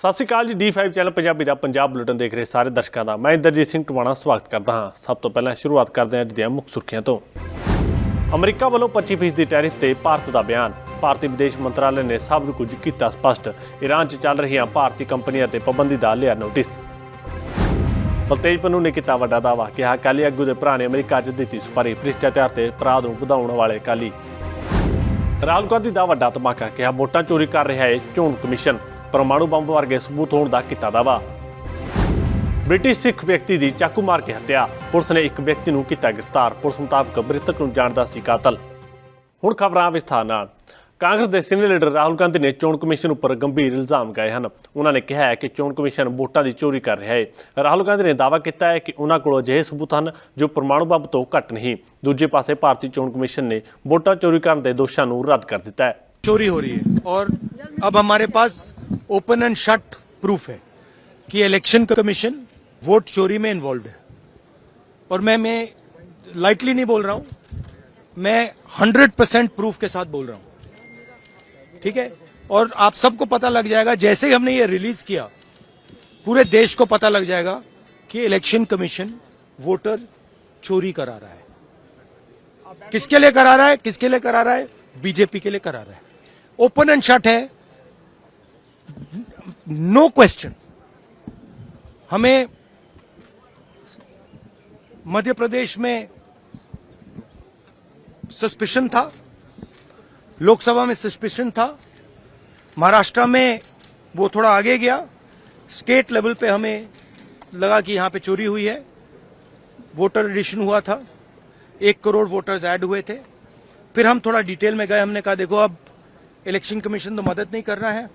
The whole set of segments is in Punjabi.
ਸਤਿ ਸ਼੍ਰੀ ਅਕਾਲ ਜੀ D5 ਚੈਨਲ ਪੰਜਾਬੀ ਦਾ ਪੰਜਾਬ ਬੁਲੇਟਿਨ ਦੇਖ ਰਹੇ ਸਾਰੇ ਦਰਸ਼ਕਾਂ ਦਾ। ਮੈਂ ਇੰਦਰਜੀਤ ਸਿੰਘ ਟਵਾਣਾ ਸਵਾਗਤ ਕਰਦਾ ਹਾਂ। ਸਭ ਤੋਂ ਪਹਿਲਾਂ ਸ਼ੁਰੂਆਤ ਕਰਦੇ ਹਾਂ ਅੱਜ ਦੀਆਂ ਮੁੱਖ ਸੁਰਖੀਆਂ ਤੋਂ। ਅਮਰੀਕਾ ਵੱਲੋਂ 25% ਦੀ ਟੈਰਿਫ ਤੇ ਭਾਰਤ ਦਾ ਬਿਆਨ। ਭਾਰਤੀ ਵਿਦੇਸ਼ ਮੰਤਰਾਲੇ ਨੇ ਸਭ ਕੁਝ ਕੀਤਾ ਸਪਸ਼ਟ। ਈਰਾਨ 'ਚ ਚੱਲ ਰਹੀਆਂ ਭਾਰਤੀ ਕੰਪਨੀਆਂ ਤੇ ਪਾਬੰਦੀ ਦਾ ਲਿਆ ਨੋਟਿਸ। ਬਲਤੇਜ ਪੰਨੂ ਨੇ ਕੀਤਾ ਵੱਡਾ ਦਾਅਵਾ। ਕਿਹਾ, ਕਾਲੀ ਆਗੂ ਦੇ ਭਰਾ ਨੇ ਅਮਰੀਕਾ 'ਚ ਦਿੱਤੀ ਸੁਪਾਰੀ। ਭ੍ਰਿਸ਼ਟਾਚਾਰ ਤੇ ਅਪਰਾਧ ਨੂੰ ਵਧਾਉਣ ਵਾਲੇ ਕਾਲੀ ਰਾਹੁਲ ਗਾਂਧੀ ਦਾ ਵੱਡਾ ਧਮਾਕਾ ਕਿਹਾ ਵੋਟਾਂ ਚੋਰੀ ਕਰ ਰਿਹਾ ਹੈ ਚੋਣ ਕਮਿਸ਼ਨ। ਪਰਮਾਣੂ ਬੰਬ ਵਰਗੇ ਸਬੂਤ ਹੋਣ ਦਾ ਕੀਤਾ ਦਾਅਵਾ। ਬ੍ਰਿਟਿਸ਼ ਸਿੱਖ ਵਿਅਕਤੀ ਦੀ ਚਾਕੂ ਮਾਰ ਕੇ ਹੱਤਿਆ। ਪੁਲਿਸ ਨੇ ਇੱਕ ਵਿਅਕਤੀ ਨੂੰ ਕੀਤਾ ਗ੍ਰਿਫਤਾਰ। ਪੁਲਿਸ ਮੁਤਾਬਕ ਮ੍ਰਿਤਕ ਨੂੰ ਜਾਣਦਾ ਸੀ ਕਾਤਲ। ਹੁਣ ਖਬਰਾਂ ਵਿਸਥਾਰ ਨਾਲ। ਕਾਂਗਰਸ ਦੇ ਸੀਨੀਅਰ ਲੀਡਰ ਰਾਹੁਲ ਗਾਂਧੀ ਨੇ ਚੋਣ ਕਮਿਸ਼ਨ ਉੱਪਰ ਗੰਭੀਰ ਇਲਜ਼ਾਮ ਲਗਾਏ ਹਨ ਉਹਨਾਂ ਨੇ ਕਿਹਾ ਹੈ ਕਿ ਚੋਣ ਕਮਿਸ਼ਨ ਵੋਟਾਂ ਦੀ ਚੋਰੀ ਕਰ ਰਿਹਾ ਹੈ ਰਾਹੁਲ ਗਾਂਧੀ ਨੇ ਦਾਅਵਾ ਕੀਤਾ ਹੈ ਕਿ ਉਹਨਾਂ ਕੋਲ ਅਜਿਹੇ ਸਬੂਤ ਹਨ ਜੋ ਪਰਮਾਣੂ ਬੰਬ ਤੋਂ ਘੱਟ ਨਹੀਂ ਦੂਜੇ ਪਾਸੇ ਭਾਰਤੀ ਚੋਣ ਕਮਿਸ਼ਨ ਨੇ ਵੋਟਾਂ ਚੋਰੀ ਕਰਨ ਦੇ ਦੋਸ਼ਾਂ ਨੂੰ ਰੱਦ ਕਰ ਦਿੱਤਾ ਹੈ चोरी हो रही है और अब हमारे पास ओपन एंड शट प्रूफ है कि इलेक्शन कमीशन वोट चोरी में इन्वॉल्व है और मैं मैं लाइटली नहीं बोल रहा हूं मैं 100 परसेंट प्रूफ के साथ बोल रहा हूं ठीक है? और आप सबको पता लग जाएगा, जैसे ही हमने ये रिलीज़ किया, पूरे देश को पता लग जाएगा कि इलेक्शन कमीशन वोटर चोरी करा रहा है। किसके लिए करा रहा है? किसके लिए करा रहा है? बीजेपी के लिए करा रहा है। ओपन एंड शट है। नो क्वेश्चन हमें मध्य प्रदेश में सस्पिशन था। लोकसभा में सस्पिशन था। महाराष्ट्र में वो थोड़ा आगे गया। स्टेट लेवल पे हमें लगा कि यहाँ पे चोरी हुई है। वोटर एडिशन हुआ था। एक करोड़ वोटर्स ऐड हुए थे। फिर हम थोड़ा डिटेल में गए। हमने कहा, देखो, अब इलेक्शन कमीशन तो मदद नहीं कर रहा है।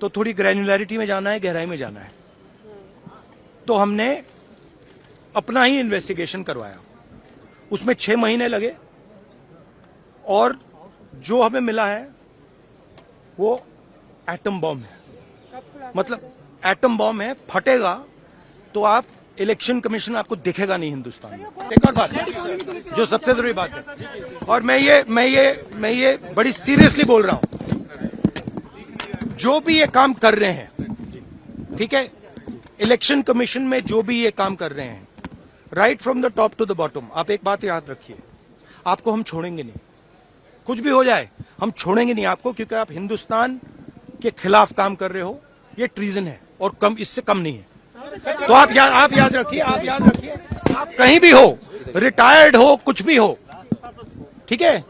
तो थोड़ी ग्रैन्युलरिटी में जाना है, गहराई में जाना है। तो हमने अपना ही इन्वेस्टिगेशन करवाया। उसमें छह महीने लगे। और जो हमें मिला है, वो एटम बॉम्ब है। मतलब एटम बॉम्ब है, फटेगा तो आप इलेक्शन कमीशन आपको दिखेगा नहीं हिंदुस्तान में। एक और बात, जो सबसे ज़रूरी बात है। और मैं ये मैं ये मैं ये बड़ी सीरियसली बोल रहा हूँ। जो भी ये काम कर रहे हैं, ठीक है? इलेक्शन कमीशन में जो भी ये काम कर रहे हैं right from the top to the bottom आप एक बात याद रखिए। आपको हम छोड़ेंगे नहीं। कुछ भी हो जाए हम छोड़ेंगे नहीं आपको क्योंकि आप हिंदुस्तान के खिलाफ काम कर रहे हो ये ट्रीजन है और कम इससे कम नहीं है तो आप याद आप याद रखिए आप याद रखिए आप कहीं भी हो रिटायर्ड हो कुछ भी हो ठीक है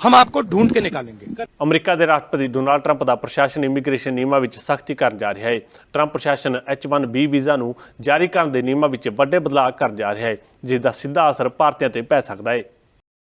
हम आपको ढूंढ के निकालेंगे ਅਮਰੀਕਾ ਦੇ ਰਾਸ਼ਟਰਪਤੀ ਡੋਨਾਲਡ ਟਰੰਪ ਦਾ ਪ੍ਰਸ਼ਾਸਨ ਇਮੀਗ੍ਰੇਸ਼ਨ ਨਿਯਮਾਂ ਵਿੱਚ ਸਖਤੀ ਕਰਨ ਜਾ ਰਿਹਾ ਹੈ ਟਰੰਪ ਪ੍ਰਸ਼ਾਸਨ H1B ਵੀਜ਼ਾ ਨੂੰ ਜਾਰੀ ਕਰਨ ਦੇ ਨਿਯਮਾਂ ਵਿੱਚ ਵੱਡੇ ਬਦਲਾਅ ਕਰਨ ਜਾ ਰਿਹਾ ਹੈ ਜਿਸ ਦਾ ਸਿੱਧਾ ਅਸਰ ਭਾਰਤੀਆਂ ਤੇ ਪੈ ਸਕਦਾ ਹੈ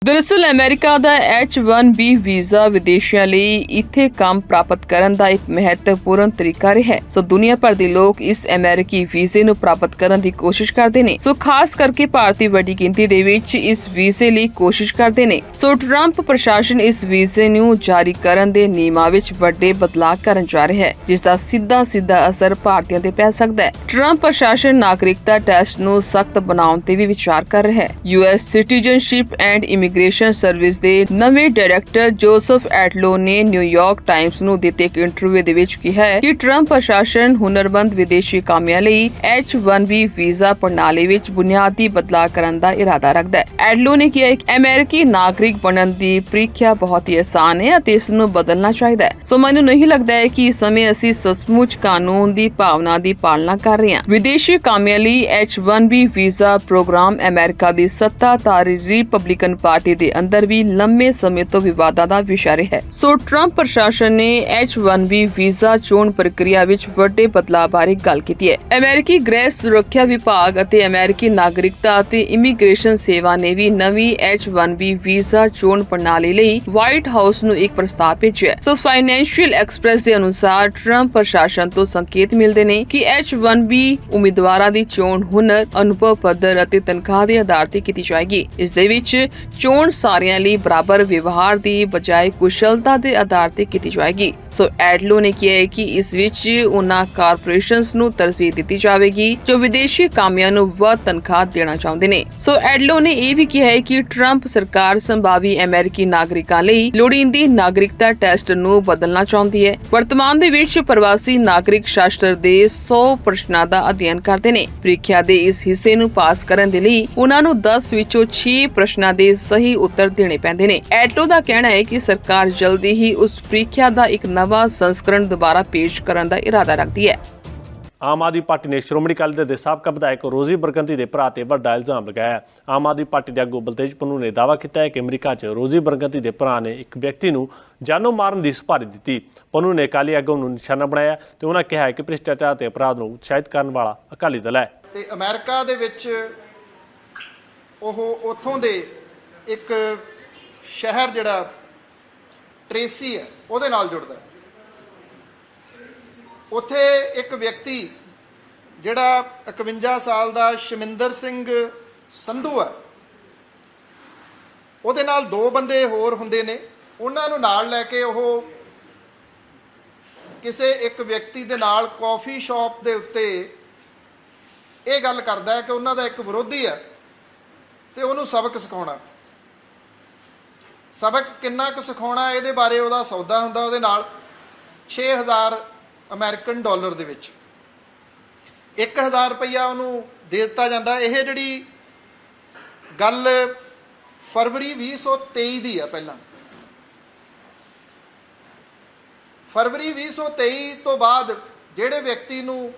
ਦਰਅਸਲ ਅਮਰੀਕਾ ਦਾ H1B ਵੀਜ਼ਾ ਵਿਦੇਸ਼ੀਆਂ ਲਈ ਇੱਥੇ ਕੰਮ ਪ੍ਰਾਪਤ ਕਰਨ ਦਾ ਇੱਕ ਮਹੱਤਵਪੂਰਨ ਤਰੀਕਾ ਰਿਹਾ ਹੈ। ਸੋ ਦੁਨੀਆ ਭਰ ਦੇ ਲੋਕ ਇਸ ਅਮਰੀਕੀ ਵੀਜ਼ੇ ਨੂੰ ਪ੍ਰਾਪਤ ਕਰਨ ਦੀ ਕੋਸ਼ਿਸ਼ ਕਰਦੇ ਨੇ। ਸੋ ਖਾਸ ਕਰਕੇ ਭਾਰਤੀ ਵੱਡੀ ਗਿਣਤੀ ਦੇ ਵਿੱਚ ਇਸ ਵੀਜ਼ੇ ਲਈ ਕੋਸ਼ਿਸ਼ ਕਰਦੇ ਨੇ। ਸੋ ਟਰੰਪ ਪ੍ਰਸ਼ਾਸਨ ਇਸ ਵੀਜ਼ੇ ਨੂੰ ਜਾਰੀ ਕਰਨ ਦੇ ਨਿਯਮਾਂ ਵਿੱਚ ਵੱਡੇ ਬਦਲਾਅ ਕਰਨ ਜਾ ਰਿਹਾ ਹੈ, ਜਿਸ ਦਾ ਸਿੱਧਾ ਸਿੱਧਾ ਅਸਰ ਭਾਰਤੀਆਂ ਤੇ ਪੈ ਸਕਦਾ ਹੈ। ਟਰੰਪ ਪ੍ਰਸ਼ਾਸਨ ਨਾਗਰਿਕਤਾ ਟੈਸਟ ਨੂੰ ਸਖਤ ਬਣਾਉਣ ਤੇ ਵੀ ਵਿਚਾਰ ਕਰ ਰਿਹਾ ਹੈ। US citizenship and immigration service ਦੇ ਨਵੇਂ ਡਾਇਰੈਕਟਰ ਜੋਸਫ ਐਟਲੋ ਨੇ ਨਿਊਯਾਰਕ ਟਾਈਮਸ ਨੂੰ ਦਿੱਤੇ ਇੱਕ ਇੰਟਰਵਿਊ ਦੇ ਵਿੱਚ ਕਿਹਾ ਹੈ ਕਿ ਟਰੰਪ ਪ੍ਰਸ਼ਾਸਨ ਹੁਨਰਮੰਦ ਵਿਦੇਸ਼ੀ ਕਾਮਿਆਂ ਲਈ H1B ਵੀਜ਼ਾ ਪ੍ਰਣਾਲੀ ਵਿੱਚ ਬੁਨਿਆਦੀ ਬਦਲਾਅ ਕਰਨ ਦਾ ਇਰਾਦਾ ਰੱਖਦਾ ਹੈ। ਐਟਲੋ ਨੇ ਕਿਹਾ ਕਿ ਅਮਰੀਕੀ ਨਾਗਰਿਕ ਬਣਨ ਦੀ ਪ੍ਰੀਖਿਆ ਬਹੁਤ ਹੀ ਆਸਾਨ ਹੈ ਅਤੇ ਇਸ ਨੂੰ ਬਦਲਣਾ ਚਾਹੀਦਾ ਹੈ। ਸੋ ਮੈਨੂੰ ਨਹੀਂ ਲੱਗਦਾ ਹੈ ਕਿ ਇਸ ਸਮੇਂ ਅਸੀਂ ਸੱਚਮੁੱਚ ਕਾਨੂੰਨ ਦੀ ਭਾਵਨਾ ਦੀ ਪਾਲਣਾ ਕਰ ਰਹੇ ਹਾਂ। ਵਿਦੇਸ਼ੀ ਕਾਮਿਆਂ ਲਈ H1B ਵੀਜ਼ਾ ਪ੍ਰੋਗਰਾਮ ਅਮਰੀਕਾ ਦੀ ਸੱਤਾਧਾਰੀ ਰਿਪਬਲਿਕਨ ਪਾਰਟੀ ਦੇ ਅੰਦਰ ਵੀ ਲੰਮੇ ਸਮੇਂ ਤੋਂ ਵਿਵਾਦਾਂ ਦਾ ਵਿਸ਼ਾ ਰਿਹਾ ਹੈ। ਸੋ ਟਰੰਪ ਪ੍ਰਸ਼ਾਸਨ ਨੇ H1B ਵੀਜ਼ਾ ਚੋਣ ਪ੍ਰਕਿਰਿਆ ਵਿੱਚ ਵੱਡੇ ਬਦਲਾਅ ਬਾਰੇ ਗੱਲ ਕੀਤੀ ਹੈ। ਅਮਰੀਕੀ ਗ੍ਰਹਿ ਸੁਰੱਖਿਆ ਵਿਭਾਗ ਅਤੇ ਅਮਰੀਕੀ ਨਾਗਰਿਕਤਾ ਅਤੇ ਇਮੀਗ੍ਰੇਸ਼ਨ ਸੇਵਾ ਨੇ ਵੀ ਨਵੀਂ H1B ਵੀਜ਼ਾ ਚੋਣ ਪ੍ਰਣਾਲੀ ਲਈ ਵਾਈਟ ਹਾਊਸ ਨੂੰ ਇੱਕ ਪ੍ਰਸਤਾਵ ਭੇਜਿਆ ਸੋ ਫਾਈਨੈਂਸ਼ੀਅਲ ਐਕਸਪ੍ਰੈਸ ਦੇ ਅਨੁਸਾਰ ਟਰੰਪ ਪ੍ਰਸ਼ਾਸਨ ਤੋਂ ਸੰਕੇਤ ਮਿਲਦੇ ਨੇ ਕਿ H1B ਉਮੀਦਵਾਰਾਂ ਦੀ ਚੋਣ ਹੁਨਰ, ਅਨੁਭਵ ਪੱਧਰ ਅਤੇ ਤਨਖਾਹ ਦੇ ਆਧਾਰ ਤੇ ਕੀਤੀ ਜਾਏਗੀ। ਇਸ ਦੇ ਵਿੱਚ ਚੋਣ ਸਾਰਿਆਂ ਲਈ ਬਰਾਬਰ ਵਿਵਹਾਰ ਦੀ ਬਜਾਏ ਕੁਸ਼ਲਤਾ ਦੇ ਆਧਾਰ ਤੇ ਕੀਤੀ ਜਾਏਗੀ। ਸੋ ਐਡਲੋ ਨੇ ਕਿਹਾ ਹੈ ਕਿ ਇਸ ਵਿੱਚ ਉਹਨਾਂ ਕਾਰਪੋਰੇਸ਼ਨਸ ਨੂੰ ਤਰਜੀਹ ਦਿੱਤੀ ਜਾਵੇਗੀ, ਜੋ ਵਿਦੇਸ਼ੀ ਕਾਮਿਆਂ ਨੂੰ ਵੱਧ ਤਨਖਾਹ ਦੇਣਾ ਚਾਹੁੰਦੇ ਨੇ। ਸੋ ਐਡਲੋ ਨੇ ਇਹ ਵੀ ਕਿਹਾ ਹੈ ਕਿ ਟਰੰਪ ਸਰਕਾਰ ਸੰਭਾਵੀ ਅਮਰੀਕੀ ਨਾਗਰਿਕਾਂ ਲਈ ਲੋੜੀਂਦੀ ਨਾਗਰਿਕਤਾ ਟੈਸਟ ਨੂੰ ਬਦਲਣਾ ਚਾਹੁੰਦੀ ਹੈ। ਵਰਤਮਾਨ ਦੇ ਵਿੱਚ ਪ੍ਰਵਾਸੀ ਨਾਗਰਿਕ ਸ਼ਾਸਤਰ ਦੇ 100 ਪ੍ਰਸ਼ਨਾਂ ਦਾ ਅਧਿਐਨ ਕਰਦੇ ਨੇ। ਪ੍ਰੀਖਿਆ ਦੇ ਇਸ ਹਿੱਸੇ ਨੂੰ ਪਾਸ ਕਰਨ ਦੇ ਲਈ ਉਹਨਾਂ ਨੂੰ 10 ਵਿੱਚੋਂ 6 ਪ੍ਰਸ਼ਨਾਂ ਦੇ ਸਹੀ ਉੱਤਰ ਦੇਣੇ ਪੈਂਦੇ ਨੇ। ਐਟਲੋ ਦਾ ਕਹਿਣਾ ਹੈ ਕਿ ਸਰਕਾਰ ਜਲਦੀ ਹੀ ਉਸ ਪ੍ਰੀਖਿਆ ਦਾ ਇੱਕ ਨਵਾਂ ਸੰਸਕਰਣ ਦੁਬਾਰਾ ਪੇਸ਼ ਕਰਨ ਦਾ ਇਰਾਦਾ ਰੱਖਦੀ ਹੈ। ਆਮ ਆਦਮੀ ਪਾਰਟੀ ਨੇ ਸ਼੍ਰੋਮਣੀ ਅਕਾਲੀ ਦਲ ਦੇ ਸਾਬਕਾ ਵਿਧਾਇਕ ਰੋਜ਼ੀ ਬਰਗੰਤੀ ਦੇ ਭਰਾ ਤੇ ਵੱਡਾ ਇਲਜ਼ਾਮ ਲਗਾਇਆ। ਆਮ ਆਦਮੀ ਪਾਰਟੀ ਦੇ ਆਗੂ ਬਲਤੇਜ ਪੰਨੂ ਨੇ ਦਾਅਵਾ ਕੀਤਾ ਹੈ ਕਿ ਅਮਰੀਕਾ 'ਚ ਰੋਜ਼ੀ ਬਰਗੰਤੀ ਦੇ ਭਰਾ ਨੇ ਇੱਕ ਵਿਅਕਤੀ ਨੂੰ ਜਾਨੋਂ ਮਾਰਨ ਦੀ ਸੁਪਾਰੀ ਦਿੱਤੀ। ਪੰਨੂ ਨੇ ਅਕਾਲੀ ਆਗੂ ਨੂੰ ਨਿਸ਼ਾਨਾ ਬਣਾਇਆ ਤੇ ਉਹਨਾਂ ਕਿਹਾ ਹੈ ਕਿ ਭ੍ਰਿਸ਼ਟਾਚਾਰ ਤੇ ਅਪਰਾਧ ਨੂੰ ਉਤਸ਼ਾਹਿਤ ਕਰਨ ਵਾਲਾ ਅਕਾਲੀ ਦਲ ਹੈ। ਤੇ ਅਮਰੀਕਾ ਦੇ ਵਿੱਚ ਉਹ ਉੱਥੋਂ ਦੇ ਇੱਕ ਸ਼ਹਿਰ ਜਿਹੜਾ ਟ੍ਰੇਸੀ ਹੈ, ਉਹਦੇ ਨਾਲ ਜੁੜਦਾ ਹੈ। ਉੱਥੇ ਇੱਕ ਵਿਅਕਤੀ ਜਿਹੜਾ 51 ਸਾਲ ਦਾ ਸ਼ਮਿੰਦਰ ਸਿੰਘ ਸੰਧੂ ਹੈ, ਉਹਦੇ ਨਾਲ ਦੋ ਬੰਦੇ ਹੋਰ ਹੁੰਦੇ ਨੇ ਉਹਨਾਂ ਨੂੰ ਨਾਲ ਲੈ ਕੇ ਉਹ ਕਿਸੇ ਇੱਕ ਵਿਅਕਤੀ ਦੇ ਨਾਲ ਕਾਫੀ ਸ਼ਾਪ ਦੇ ਉੱਤੇ ਇਹ ਗੱਲ ਕਰਦਾ ਹੈ ਕਿ ਉਹਨਾਂ ਦਾ ਇੱਕ ਵਿਰੋਧੀ ਹੈ ਤੇ ਉਹਨੂੰ ਸਬਕ ਸਿਖਾਉਣਾ ਸਬਕ ਕਿੰਨਾ ਕੁ ਸਿਖਾਉਣਾ ਇਹਦੇ ਬਾਰੇ ਉਹਦਾ ਸੌਦਾ ਹੁੰਦਾ ਉਹਦੇ ਨਾਲ 6000 ਅਮਰੀਕਨ ਡਾਲਰ ਦੇ ਵਿੱਚ। 1000 ਰੁਪਇਆ ਉਹਨੂੰ ਦੇ ਦਿੱਤਾ ਜਾਂਦਾ। ਇਹ ਜਿਹੜੀ ਗੱਲ ਫਰਵਰੀ 2023 ਦੀ ਆ ਪਹਿਲਾਂ। ਫਰਵਰੀ 2023 ਤੋਂ ਬਾਅਦ ਜਿਹੜੇ ਵਿਅਕਤੀ ਨੂੰ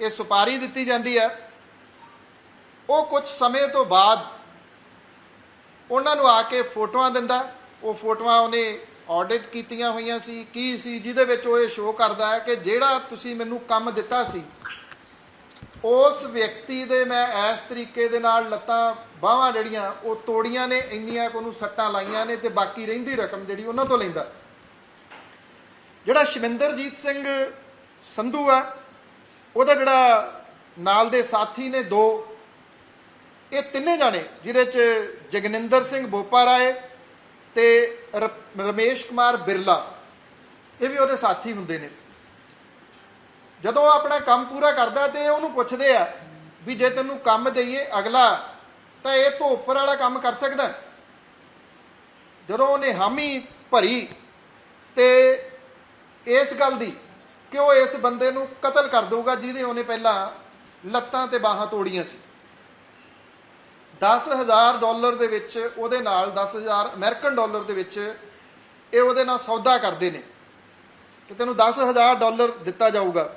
ਇਹ ਸੁਪਾਰੀ ਦਿੱਤੀ ਜਾਂਦੀ ਹੈ ਉਹ ਕੁਝ ਸਮੇਂ ਤੋਂ ਬਾਅਦ ਉਹਨਾਂ ਨੂੰ ਆ ਕੇ ਫੋਟੋਆਂ ਦਿੰਦਾ। ਉਹ ਫੋਟੋਆਂ ਉਹਨੇ ਆਡਿਟ ਕੀਤੀਆਂ ਹੋਈਆਂ ਸੀ। ਕੀ ਸੀ? ਜਿਹਦੇ ਵਿੱਚ ਉਹ ਇਹ ਸ਼ੋਅ ਕਰਦਾ ਹੈ ਕਿ ਜਿਹੜਾ ਤੁਸੀਂ ਮੈਨੂੰ ਕੰਮ ਦਿੱਤਾ ਸੀ, ਉਸ ਵਿਅਕਤੀ ਦੇ ਮੈਂ ਇਸ ਤਰੀਕੇ ਦੇ ਨਾਲ ਲੱਤਾਂ ਬਾਹਾਂ ਜਿਹੜੀਆਂ, ਉਹ ਤੋੜੀਆਂ ਨੇ, ਇੰਨੀਆਂ ਕੁ ਉਹਨੂੰ ਸੱਟਾਂ ਲਾਈਆਂ ਨੇ ਤੇ ਬਾਕੀ ਰਹਿੰਦੀ ਰਕਮ ਜਿਹੜੀ ਉਹਨਾਂ ਤੋਂ ਲੈਂਦਾ। ਜਿਹੜਾ ਸ਼ਵਿੰਦਰਜੀਤ ਸਿੰਘ ਸੰਧੂ ਆ, ਉਹਦਾ ਜਿਹੜਾ ਨਾਲ ਦੇ ਸਾਥੀ ਨੇ ਦੋ ਇਹ ਤਿੰਨੇ ਜਾਣੇ, ਜਿਹਦੇ ਚ ਜਗਨਿੰਦਰ ਸਿੰਘ ਬੋਪਾ ਰਾਏ ਤੇ ਰਮੇਸ਼ ਕੁਮਾਰ ਬਿਰਲਾ, ਇਹ ਵੀ ਉਹਦੇ ਸਾਥੀ ਹੁੰਦੇ ਨੇ। ਜਦੋਂ ਉਹ ਆਪਣਾ ਕੰਮ ਪੂਰਾ ਕਰਦਾ ਤੇ ਉਹਨੂੰ ਪੁੱਛਦੇ ਆ ਵੀ ਜੇ ਤੈਨੂੰ ਕੰਮ ਦਈਏ ਅਗਲਾ, ਤਾਂ ਇਹ ਤੋਂ ਉੱਪਰ ਵਾਲਾ ਕੰਮ ਕਰ ਸਕਦਾ ਜਦੋਂ ਉਹਨੇ ਹਾਮੀ ਭਰੀ ਤੇ ਇਸ ਗੱਲ ਦੀ ਕਿ ਉਹ ਇਸ ਬੰਦੇ ਨੂੰ ਕਤਲ ਕਰ ਦਊਗਾ ਜਿਹਦੇ ਉਹਨੇ ਪਹਿਲਾਂ ਲੱਤਾਂ ਤੇ ਬਾਹਾਂ ਤੋੜੀਆਂ ਸੀ। 10000 ਡਾਲਰ ਦੇ ਵਿੱਚ ਉਹਦੇ ਨਾਲ 10000 ਅਮਰੀਕਨ ਡਾਲਰ ਦੇ ਵਿੱਚ ਇਹ ਉਹਦੇ ਨਾਲ ਸੌਦਾ ਕਰਦੇ ਨੇ। ਕਿ ਤੈਨੂੰ 10000 ਡਾਲਰ ਦਿੱਤਾ ਜਾਊਗਾ।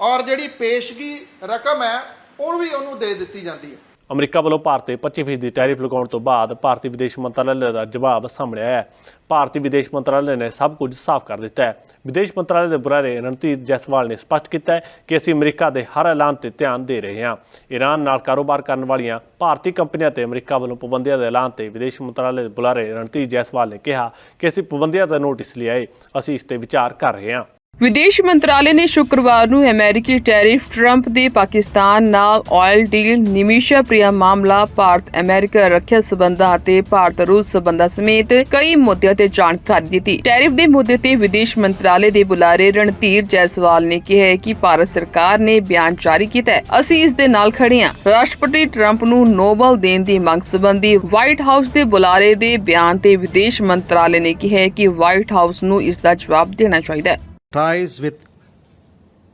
ਔਰ ਜਿਹੜੀ ਪੇਸ਼ਗੀ ਰਕਮ ਹੈ ਉਹ ਵੀ ਉਹਨੂੰ ਦੇ ਦਿੱਤੀ ਜਾਂਦੀ ਹੈ। ਅਮਰੀਕਾ ਵੱਲੋਂ ਭਾਰਤ ਤੇ 25% ਦੀ ਟੈਰਿਫ ਲਗਾਉਣ ਤੋਂ ਬਾਅਦ ਭਾਰਤੀ ਵਿਦੇਸ਼ ਮੰਤਰਾਲੇ ਦਾ ਜਵਾਬ ਸਾਹਮਣੇ ਆਇਆ ਹੈ। ਭਾਰਤੀ ਵਿਦੇਸ਼ ਮੰਤਰਾਲੇ ਨੇ ਸਭ ਕੁਝ ਸਾਫ਼ ਕਰ ਦਿੱਤਾ ਹੈ। ਵਿਦੇਸ਼ ਮੰਤਰਾਲੇ ਦੇ ਬੁਲਾਰੇ ਰਣਧੀਰ ਜੈਸਵਾਲ ਨੇ ਸਪਸ਼ਟ ਕੀਤਾ ਹੈ ਕਿ ਅਸੀਂ ਅਮਰੀਕਾ ਦੇ ਹਰ ਐਲਾਨ ਤੇ ਧਿਆਨ ਦੇ ਰਹੇ ਹਾਂ। ਈਰਾਨ ਨਾਲ ਕਾਰੋਬਾਰ ਕਰਨ ਵਾਲੀਆਂ ਭਾਰਤੀ ਕੰਪਨੀਆਂ ਤੇ ਅਮਰੀਕਾ ਵੱਲੋਂ ਪਾਬੰਦੀਆਂ ਦੇ ਐਲਾਨ ਤੇ ਵਿਦੇਸ਼ ਮੰਤਰਾਲੇ ਦੇ ਬੁਲਾਰੇ ਰਣਧੀਰ ਜੈਸਵਾਲ ਨੇ ਕਿਹਾ ਕਿ ਅਸੀਂ ਪਾਬੰਦੀਆਂ ਦਾ ਨੋਟਿਸ ਲਿਆ ਹੈ ਅਸੀਂ ਇਸ ਤੇ ਵਿਚਾਰ ਕਰ ਰਹੇ ਹਾਂ। ਵਿਦੇਸ਼ ਮੰਤਰਾਲੇ ਨੇ ਸ਼ੁੱਕਰਵਾਰ ਨੂੰ ਅਮਰੀਕੀ ਟੈਰਿਫ ਟਰੰਪ ਦੇ ਪਾਕਿਸਤਾਨ ਨਾਲ ਆਇਲ ਡੀਲ ਨਿਮਿਸ਼ਾ ਪ੍ਰਿਆ ਮਾਮਲਾ, ਭਾਰਤ, ਅਮਰੀਕਾ ਰੱਖਿਆ ਸਬੰਧਾਂ ਅਤੇ ਭਾਰਤ ਰੂਸ ਸਬੰਧਾਂ ਸਮੇਤ ਕਈ ਮੁੱਦਿਆਂ ਤੇ ਜਾਣਕਾਰੀ ਦਿੱਤੀ। ਟੈਰਿਫ ਦੇ ਮੁੱਦੇ ਤੇ ਵਿਦੇਸ਼ ਮੰਤਰਾਲੇ ਦੇ ਬੁਲਾਰੇ ਰਣਧੀਰ ਜੈਸਵਾਲ ਨੇ ਕਿਹਾ ਕਿ ਭਾਰਤ ਸਰਕਾਰ ਨੇ ਬਿਆਨ ਜਾਰੀ ਕੀਤਾ ਹੈ। ਅਸੀਂ ਇਸ ਦੇ ਨਾਲ ਖੜੇ ਹਾਂ। ਰਾਸ਼ਟਰਪਤੀ ਟਰੰਪ ਨੂੰ ਨੋਬਲ ਦੇਣ ਦੀ ਮੰਗ ਸੰਬੰਧੀ ਵਾਈਟ ਹਾਊਸ ਦੇ ਬੁਲਾਰੇ ਦੇ ਬਿਆਨ ਤੇ ਵਿਦੇਸ਼ ਮੰਤਰਾਲੇ ਨੇ ਕਿਹਾ ਕਿ ਵਾਈਟ ਹਾਊਸ ਨੂੰ ਇਸ ਦਾ ਜਵਾਬ ਦੇਣਾ ਚਾਹੀਦਾ ਹੈ। Ties with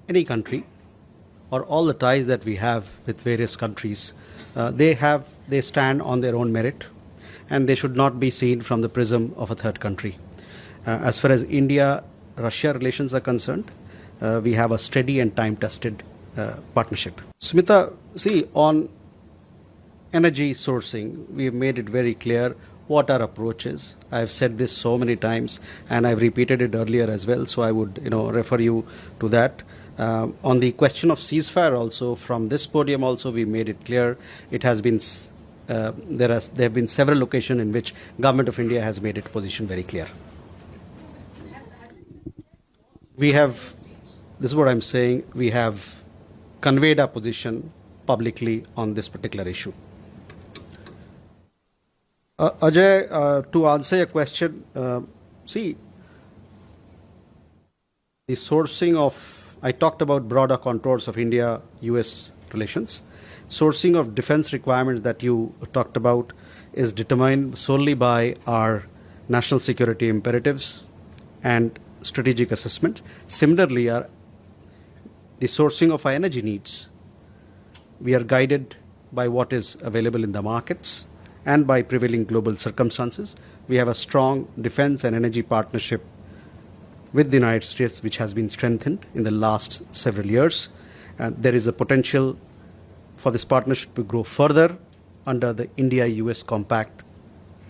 any country or all the ties that we have with various countries uh, they have they stand on their own merit and they should not be seen from the prism of a third country. Uh, as far as india russia relations are concerned uh, we have a steady and time tested uh, partnership. Smita see on energy sourcing, we've made it very clear what our approach is. I've said this so many times, and I've repeated it earlier as well. So I would, you know, refer you to that. Um, on the question of ceasefire, also from this podium, also we made it clear. It has been. Uh, there, has, there have been several occasions in which government of India has made its position very clear. We have, this is what I'm saying, we have conveyed our position publicly on this particular issue. Uh, Ajay, uh, to answer your question, uh, see, the sourcing of, I talked about broader contours of India US relations. Sourcing of defense requirements that you talked about is determined solely by our national security imperatives and strategic assessment. Similarly, our, the sourcing of our energy needs we are guided by what is available in the markets and by prevailing global circumstances. We have a strong defense and energy partnership with the United States, which has been strengthened in the last several years. And there is a potential for this partnership to grow further under the India US Compact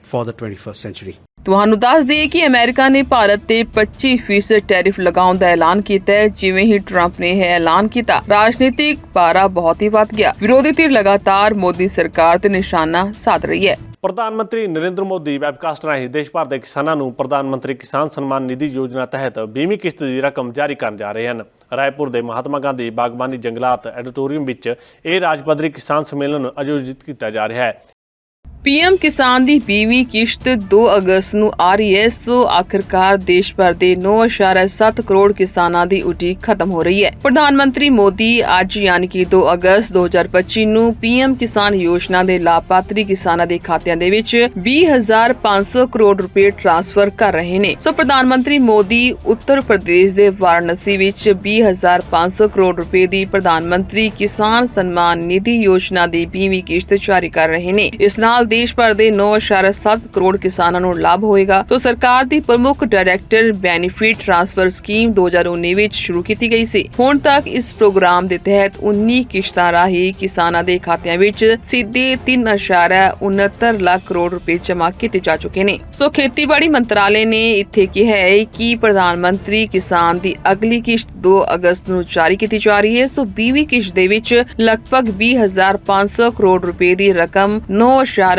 for the 21st century. ਤੁਹਾਨੂੰ ਦੱਸ ਦਈਏ ਕਿ ਅਮਰੀਕਾ ਨੇ ਭਾਰਤ ਤੇ 25% ਟੈਰਿਫ ਲਗਾਉਣ ਦਾ ਐਲਾਨ ਕੀਤਾ ਹੈ, ਜਿਵੇਂ ਹੀ ਟਰੰਪ ਨੇ ਇਹ ਐਲਾਨ ਕੀਤਾ। ਰਾਜਨੀਤਿਕ ਪਾਰਾ ਬਹੁਤ ਹੀ ਵੱਧ ਗਿਆ। ਵਿਰੋਧੀ ਧਿਰ ਲਗਾਤਾਰ ਮੋਦੀ ਸਰਕਾਰ ਤੇ ਨਿਸ਼ਾਨਾ ਸਾਧ ਰਹੀ ਹੈ। ਪ੍ਰਧਾਨ ਮੰਤਰੀ ਨਰਿੰਦਰ ਮੋਦੀ ਵੈਬਕਾਸਟ ਰਾਹੀਂ ਦੇਸ਼ ਭਰ ਦੇ ਕਿਸਾਨਾਂ ਨੂੰ ਪ੍ਰਧਾਨ ਮੰਤਰੀ ਕਿਸਾਨ ਸਨਮਾਨ ਨਿਧੀ ਯੋਜਨਾ ਤਹਿਤ ਬੀਮੀ ਕਿਸ਼ਤ ਦੀ ਰਕਮ ਜਾਰੀ ਕਰਨ ਜਾ ਰਹੇ ਹਨ। ਰਾਏਪੁਰ ਦੇ ਮਹਾਤਮਾ ਗਾਂਧੀ ਬਾਗਬਾਨੀ ਜੰਗਲਾਤ ਐਡੀਟੋਰੀਅਮ ਵਿੱਚ ਇਹ ਰਾਜ ਪੱਧਰੀ ਕਿਸਾਨ ਸੰਮੇਲਨ ਆਯੋਜਿਤ ਕੀਤਾ ਜਾ ਰਿਹਾ ਹੈ। ਪੀਐਮ ਕਿਸਾਨ ਦੀ 20ਵੀਂ ਕਿਸ਼ਤ 2 ਅਗਸਤ ਨੂੰ ਆ ਰਹੀ ਹੈ। ਸੋ ਆਖਰਕਾਰ ਦੇਸ਼ ਭਰ ਦੇ 9.7 ਕਰੋੜ ਕਿਸਾਨਾਂ ਦੀ ਉਡੀਕ ਖਤਮ ਹੋ ਰਹੀ ਹੈ। ਪ੍ਰਧਾਨ ਮੰਤਰੀ ਮੋਦੀ ਅੱਜ ਯਾਨੀ ਕਿ 2 ਅਗਸਤ 2025 ਨੂੰ ਪੀਐਮ ਕਿਸਾਨ ਯੋਜਨਾ ਦੇ ਲਾਭਪਾਤਰੀ ਕਿਸਾਨਾਂ ਦੇ ਖਾਤਿਆਂ ਦੇ ਵਿੱਚ 20500 ਕਰੋੜ ਰੁਪਏ ਟ੍ਰਾਂਸਫਰ ਕਰ ਰਹੇ ਨੇ। ਸੋ ਪ੍ਰਧਾਨ ਮੰਤਰੀ ਮੋਦੀ ਉੱਤਰ ਪ੍ਰਦੇਸ਼ ਦੇ ਵਾਰਾਣਸੀ ਵਿੱਚ 20500 ਕਰੋੜ ਰੁਪਏ ਦੀ ਪ੍ਰਧਾਨ ਮੰਤਰੀ ਕਿਸਾਨ ਸਨਮਾਨ ਨਿਧੀ ਯੋਜਨਾ ਦੀ 20ਵੀਂ ਕਿਸ਼ਤ ਜਾਰੀ ਕਰ ਰਹੇ ਨੇ। ਇਸ ਨਾਲ ਦੇਸ਼ ਭਰ ਦੇ 9.7 ਕਰੋੜ ਕਿਸਾਨਾਂ ਨੂੰ ਲਾਭ ਹੋਏਗਾ। ਤੋਂ ਸਰਕਾਰ ਦੀ ਪ੍ਰਮੁੱਖ ਡਾਇਰੈਕਟਰ ਬੈਨੀਫਿਟ ਟ੍ਰਾਂਸਫਰ ਸਕੀਮ 2019 ਵਿੱਚ ਸ਼ੁਰੂ ਕੀਤੀ ਗਈ ਸੀ। ਹੁਣ ਤੱਕ ਇਸ ਪ੍ਰੋਗਰਾਮ ਦੇ ਤਹਿਤ 19 ਕਿਸ਼ਤਾਂ ਰਾਹੀਂ ਕਿਸਾਨਾਂ ਦੇ ਖਾਤਿਆਂ ਵਿੱਚ ਸਿੱਧੇ 3.69 ਲੱਖ ਕਰੋੜ ਰੁਪਏ ਜਮ੍ਹਾਂ ਕੀਤੇ ਜਾ ਚੁੱਕੇ ਨੇ। ਸੋ ਖੇਤੀਬਾੜੀ ਮੰਤਰਾਲੇ ਨੇ ਇੱਥੇ ਕਿਹਾ ਹੈ ਕਿ ਪ੍ਰਧਾਨ ਮੰਤਰੀ ਕਿਸਾਨ ਦੀ ਅਗਲੀ ਕਿਸ਼ਤ 2 ਅਗਸਤ ਨੂੰ ਜਾਰੀ ਕੀਤੀ ਜਾ ਰਹੀ ਹੈ। ਸੋ 20ਵੀਂ ਕਿਸ਼ਤ ਦੇ ਵਿੱਚ ਲਗਭਗ 20500 ਕਰੋੜ ਰੁਪਏ ਦੀ ਰਕਮ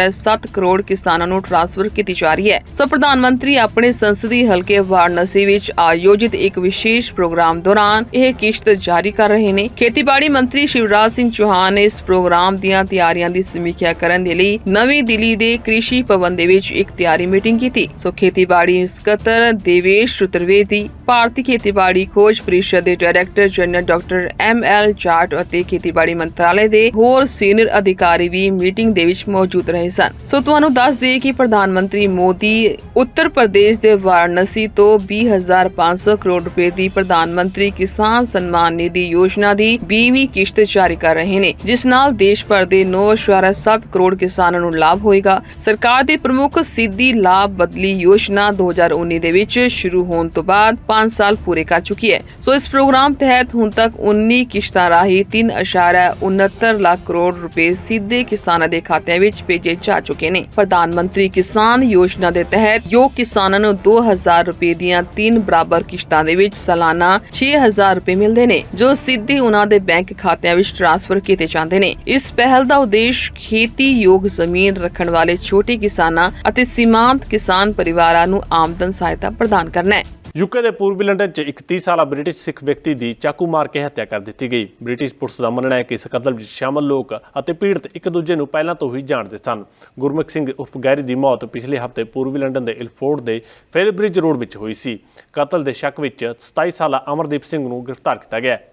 9.7 ਕਰੋੜ ਕਿਸਾਨਾਂ ਨੂੰ ਟ੍ਰਾਂਸਫਰ ਕੀਤੀ ਜਾ ਰਹੀ ਹੈ। ਸੋ ਪ੍ਰਧਾਨ ਮੰਤਰੀ ਆਪਣੇ ਸੰਸਦੀ ਹਲਕੇ ਵਾਰਨਸੀ ਵਿੱਚ ਆਯੋਜਿਤ ਇੱਕ ਵਿਸ਼ੇਸ਼ ਪ੍ਰੋਗਰਾਮ ਦੌਰਾਨ ਇਹ ਕਿਸ਼ਤ ਜਾਰੀ ਕਰ ਰਹੇ ਨੇ। ਖੇਤੀਬਾੜੀ ਮੰਤਰੀ ਸ਼ਿਵਰਾਜ ਸਿੰਘ ਚੌਹਾਨ ਨੇ ਇਸ ਪ੍ਰੋਗਰਾਮ ਦੀਆਂ ਤਿਆਰੀਆਂ ਦੀ ਸਮੀਖਿਆ ਕਰਨ ਦੇ ਲਈ ਨਵੀਂ ਦਿੱਲੀ ਦੇ ਕ੍ਰਿਸ਼ੀ ਭਵਨ ਦੇ ਵਿੱਚ ਇੱਕ ਤਿਆਰੀ ਮੀਟਿੰਗ ਕੀਤੀ। ਸੋ ਖੇਤੀਬਾੜੀ ਸਕੱਤਰ ਦੇਵੇਸ਼ ਚਤੁਰਵੇਦੀ, ਭਾਰਤੀ ਖੇਤੀਬਾੜੀ ਖੋਜ ਪ੍ਰੀਸ਼ਦ ਦੇ director general doctor M L Jat ਅਤੇ ਖੇਤੀਬਾੜੀ ਮੰਤਰਾਲੇ ਦੇ ਹੋਰ ਸੀਨੀਅਰ ਅਧਿਕਾਰੀ ਵੀ ਮੀਟਿੰਗ ਦੇ ਵਿੱਚ ਮੌਜੂਦ ਰਹੇ ਸਨ। ਸੋ ਤੁਹਾਨੂੰ ਦੱਸ ਦਈਏ ਕਿ ਪ੍ਰਧਾਨ ਮੰਤਰੀ ਮੋਦੀ ਉੱਤਰ ਪ੍ਰਦੇਸ਼ ਦੇ ਵਾਰਾਣਸੀ ਤੋਂ 20500 ਕਰੋੜ ਰੁਪਏ ਦੀ ਪ੍ਰਧਾਨ ਮੰਤਰੀ ਕਿਸਾਨ ਸਨਮਾਨ ਨਿਧੀ ਯੋਜਨਾ ਦੀ 20ਵੀਂ ਕਿਸ਼ਤ ਜਾਰੀ ਕਰ ਰਹੇ ਨੇ, ਜਿਸ ਨਾਲ ਦੇਸ਼ ਭਰ ਦੇ 9.7 ਕਰੋੜ ਕਿਸਾਨਾਂ ਨੂੰ ਲਾਭ ਹੋਏਗਾ। ਸਰਕਾਰ ਦੀ ਪ੍ਰਮੁੱਖ ਸਿੱਧੀ ਲਾਭ ਬਦਲੀ ਯੋਜਨਾ 2019 ਦੇ ਵਿੱਚ ਸ਼ੁਰੂ ਹੋਣ ਤੋਂ ਬਾਅਦ 5 ਸਾਲ ਪੂਰੇ ਕਰ ਚੁੱਕੀ ਹੈ। ਸੋ ਇਸ ਪ੍ਰੋਗਰਾਮ ਤਹਿਤ ਹੁਣ ਤੱਕ 19 ਕਿਸ਼ਤਾਂ ਰਾਹੀਂ 3.69 ਲੱਖ ਕਰੋੜ ਰੁਪਏ ਸਿੱਧੇ ਕਿਸਾਨਾਂ ਦੇ ਖਾਤਿਆਂ ਵਿੱਚ ਭੇਜੇ ਜਾ ਚੁੱਕੇ ਨੇ। ਪ੍ਰਧਾਨ ਮੰਤਰੀ ਕਿਸਾਨ ਯੋਜਨਾ ਦੇ ਤਹਿਤ ਯੋਗ ਕਿਸਾਨਾਂ ਨੂੰ 2000 ਰੁਪਏ ਦੀਆਂ ਤਿੰਨ ਬਰਾਬਰ ਕਿਸ਼ਤਾਂ ਦੇ ਵਿੱਚ ਸਾਲਾਨਾ 6000 ਰੁਪਏ ਮਿਲਦੇ ਨੇ, ਜੋ ਸਿੱਧੇ ਉਹਨਾਂ ਦੇ ਬੈਂਕ ਖਾਤਿਆਂ ਵਿੱਚ ਟ੍ਰਾਂਸਫਰ ਕੀਤੇ ਜਾਂਦੇ ਨੇ। ਇਸ ਪਹਿਲ ਦਾ ਉਦੇਸ਼ ਖੇਤੀ ਯੋਗ ਜ਼ਮੀਨ ਰੱਖਣ ਵਾਲੇ ਛੋਟੇ ਕਿਸਾਨਾਂ ਅਤੇ ਸੀਮਾਂਤ ਕਿਸਾਨ ਪਰਿਵਾਰਾਂ ਨੂੰ ਆਮਦਨ ਸਹਾਇਤਾ ਪ੍ਰਦਾਨ ਕਰਨਾ ਹੈ। ਯੂਕੇ ਦੇ ਪੂਰਬੀ ਲੰਡਨ 'ਚ ਇੱਕ 30 ਸਾਲਾ ਬ੍ਰਿਟਿਸ਼ ਸਿੱਖ ਵਿਅਕਤੀ ਦੀ ਚਾਕੂ ਮਾਰ ਕੇ ਹੱਤਿਆ ਕਰ ਦਿੱਤੀ ਗਈ। ਬ੍ਰਿਟਿਸ਼ ਪੁਲਿਸ ਦਾ ਮੰਨਣਾ ਹੈ ਕਿ ਇਸ ਕਤਲ ਵਿੱਚ ਸ਼ਾਮਲ ਲੋਕ ਅਤੇ ਪੀੜਤ ਇੱਕ ਦੂਜੇ ਨੂੰ ਪਹਿਲਾਂ ਤੋਂ ਹੀ ਜਾਣਦੇ ਸਨ। ਗੁਰਮੁਖ ਸਿੰਘ ਉਰਫ ਗੈਰੀ ਦੀ ਮੌਤ ਪਿਛਲੇ ਹਫ਼ਤੇ ਪੂਰਬੀ ਲੰਡਨ ਦੇ ਇਲਫੋਰਡ ਦੇ ਫੇਰਬ੍ਰਿਜ ਰੋਡ ਵਿੱਚ ਹੋਈ ਸੀ। ਕਤਲ ਦੇ ਸ਼ੱਕ ਵਿੱਚ 27 ਸਾਲਾ ਅਮਰਦੀਪ ਸਿੰਘ ਨੂੰ ਗ੍ਰਿਫਤਾਰ ਕੀਤਾ ਗਿਆ ਹੈ।